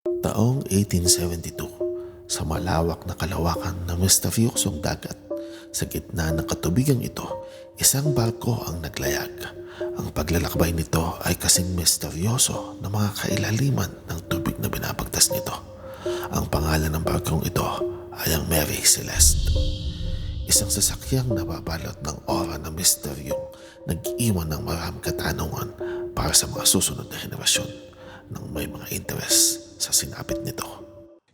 Taong 1872, sa malawak na kalawakan ng misteryosong dagat, sa gitna ng katubigang ito, isang barko ang naglayag. Ang paglalakbay nito ay kasing misteryoso na mga kailaliman ng tubig na binabagtas nito. Ang pangalan ng barkong ito ay ang Mary Celeste. Isang sasakyang nababalot ng aura ng misteryong nag-iwan ng maraming katanungan para sa mga susunod na henerasyon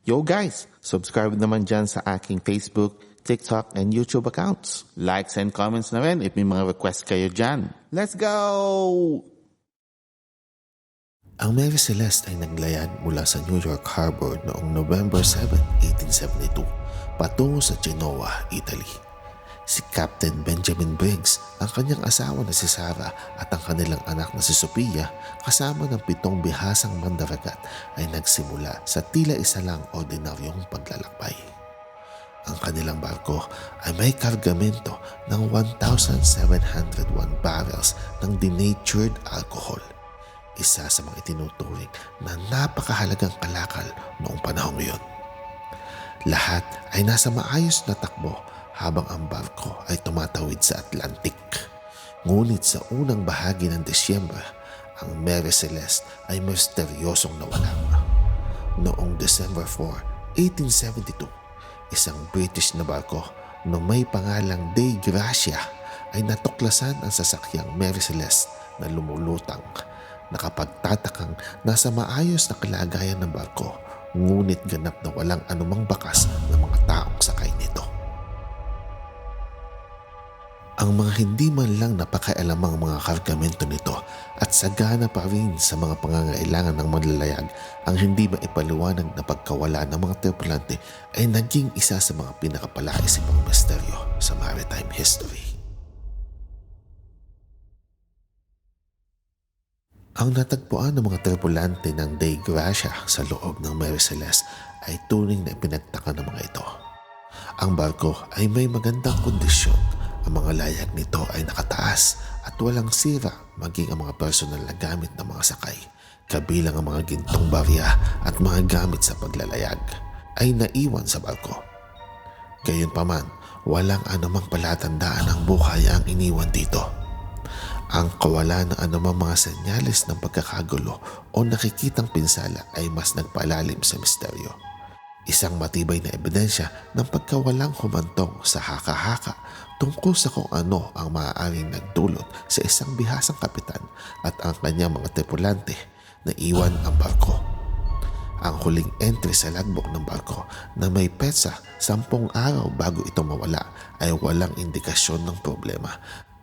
Yo guys, subscribe naman dyan sa aking Facebook, TikTok, and YouTube accounts. Likes and comments na rin if may mga request kayo dyan. Let's go! Ang Mary Celeste ay naglayag mula sa New York Harbor noong November 7, 1872 patungo sa Genoa, Italy. Si Captain Benjamin Briggs, ang kanyang asawa na si Sarah at ang kanilang anak na si Sophia kasama ng pitong bihasang mandaragat ay nagsimula sa tila isa lang ordinaryong paglalakbay. Ang kanilang barko ay may kargamento ng 1,701 barrels ng denatured alcohol isa sa mga itinuturing na napakahalagang kalakal noong panahong iyon. Lahat ay nasa maayos na takbo habang ang barko ay tumatawid sa Atlantic. Ngunit sa unang bahagi ng Disyembre, ang Mary Celeste ay misteryosong nawala. Noong December 4, 1872, isang British na barko na may pangalang Dei Gracia ay natuklasan ang sasakyang Mary Celeste na lumulutang nakapagtatakang nasa maayos na kalagayan ng barko ngunit ganap na walang anumang bakas ng mga taong sakay Ang mga hindi man lang napakailamang mga kargamento nito at sagana pa rin sa mga pangangailangan ng manlalayag ang hindi maipaliwanag na pagkawala ng mga tripulante ay naging isa sa mga pinakapalaisipang misteryo sa maritime history. Ang natagpuan ng mga tripulante ng Dei Gracia sa loob ng Mary Celeste ay tuning na ipinagtaka ng mga ito. Ang barko ay may magandang kondisyon. Ang mga layag nito ay nakataas at walang sira maging ang mga personal na gamit ng mga sakay, kabilang ang mga gintong barya at mga gamit sa paglalayag, ay naiwan sa barko. Gayunpaman, walang anumang palatandaan ng buhay ang iniwan dito. Ang kawalan ng anumang mga senyales ng pagkakagulo o nakikitang pinsala ay mas nagpalalim sa misteryo. Isang matibay na ebidensya ng pagkawalang humantong sa haka-haka tungkol sa kung ano ang maaaring nagdulot sa isang bihasang kapitan at ang kanyang mga tripulante na iwan ang barko. Ang huling entry sa logbook ng barko na may petsa sampung araw bago ito mawala ay walang indikasyon ng problema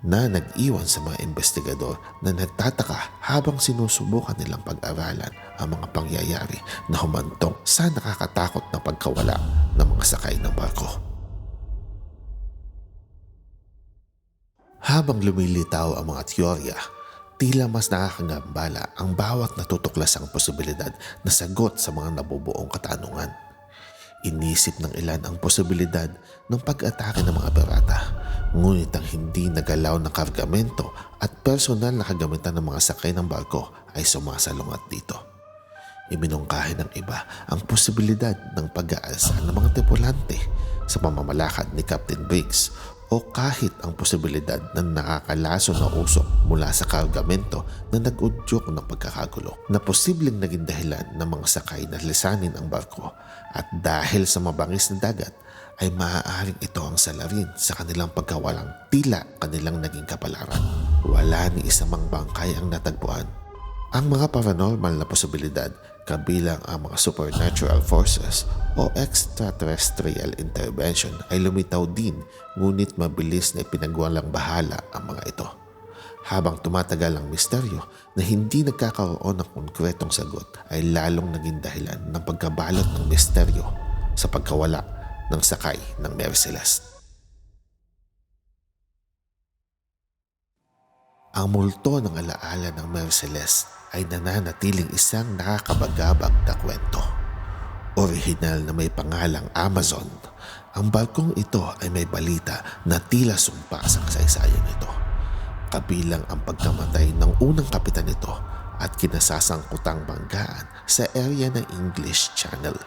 na nag-iwan sa mga investigador na nagtataka habang sinusubukan nilang pag-aralan ang mga pangyayari na humantong sa nakakatakot na pagkawala ng mga sakay ng barko. Habang lumilitaw ang mga teorya, tila mas nakakagambala ang bawat natutuklasang posibilidad na sagot sa mga nabubuong katanungan. Inisip ng ilan ang posibilidad ng pag-atake ng mga pirata, ngunit ang hindi nagalaw na kargamento at personal na kagamitan ng mga sakay ng barko ay sumasalungat dito. Iminungkahi ng iba ang posibilidad ng pag-aalsa ng mga tripulante sa pamamalakad ni Captain Briggs o kahit ang posibilidad ng nakakalaso na usok mula sa kargamento na nag-udyok ng pagkakagulo na posibleng naging dahilan ng mga sakay na lisanin ang barko at dahil sa mabangis na dagat ay maaaring ito ang salarin sa kanilang pagkawalang tila kanilang naging kapalaran. Wala ni isa mang bangkay ang natagpuan. Ang mga paranormal na posibilidad kabilang ang mga supernatural forces o extraterrestrial intervention ay lumitaw din ngunit mabilis na ipinagwalang bahala ang mga ito. Habang tumatagal ang misteryo na hindi nagkakaroon ng konkretong sagot ay lalong naging dahilan ng pagkabalot ng misteryo sa pagkawala ng sakay ng Mary Ang multo ng alaala ng Mary Celeste ay nananatiling isang nakakabagabag na kwento. Orihinal na may pangalang Amazon, ang barkong ito ay may balita na tila sumpa sa kasaysayan nito. Kabilang ang pagkamatay ng unang kapitan nito at kinasasangkutang banggaan sa area ng English Channel.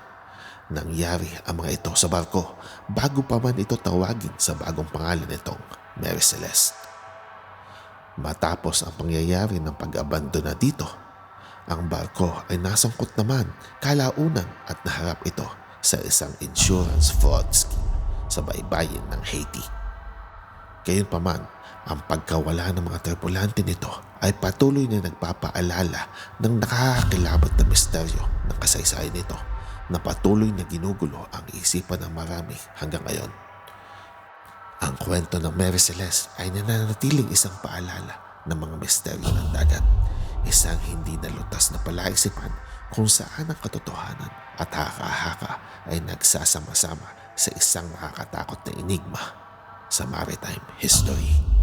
Nangyari ang mga ito sa barko bago pa man ito tawagin sa bagong pangalan nitong Mary Celeste. Matapos ang pangyayari ng pag-abandona dito, ang barko ay nasangkot naman kalaunan at naharap ito sa isang insurance fraud scheme sa baybayin ng Haiti. Gayunpaman, ang pagkawala ng mga tripulante nito ay patuloy na nagpapaalala ng nakakakilabot na misteryo ng kasaysayan nito na patuloy na ginugulo ang isipan ng marami hanggang ngayon. Ang kwento ng Mary Celeste ay nananatiling isang paalala ng mga misteryo ng dagat. Isang hindi nalutas na palaisipan kung saan ang katotohanan at haka-haka ay nagsasama-sama sa isang nakakatakot na enigma sa maritime history.